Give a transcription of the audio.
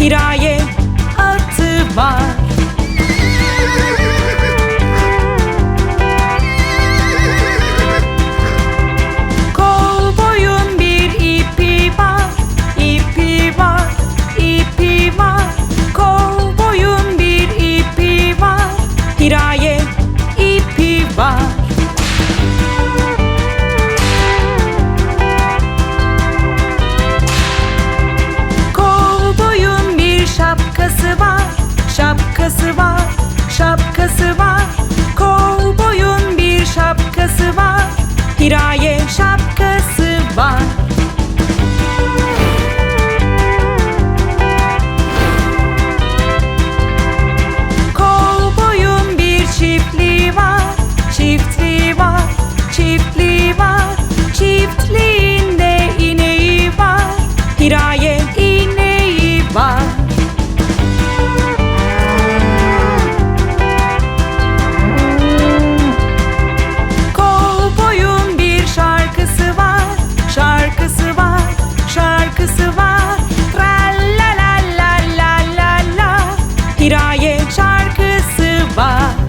kiraya artı var. şapkası var. Hiraye şapkası var. şarkısı var.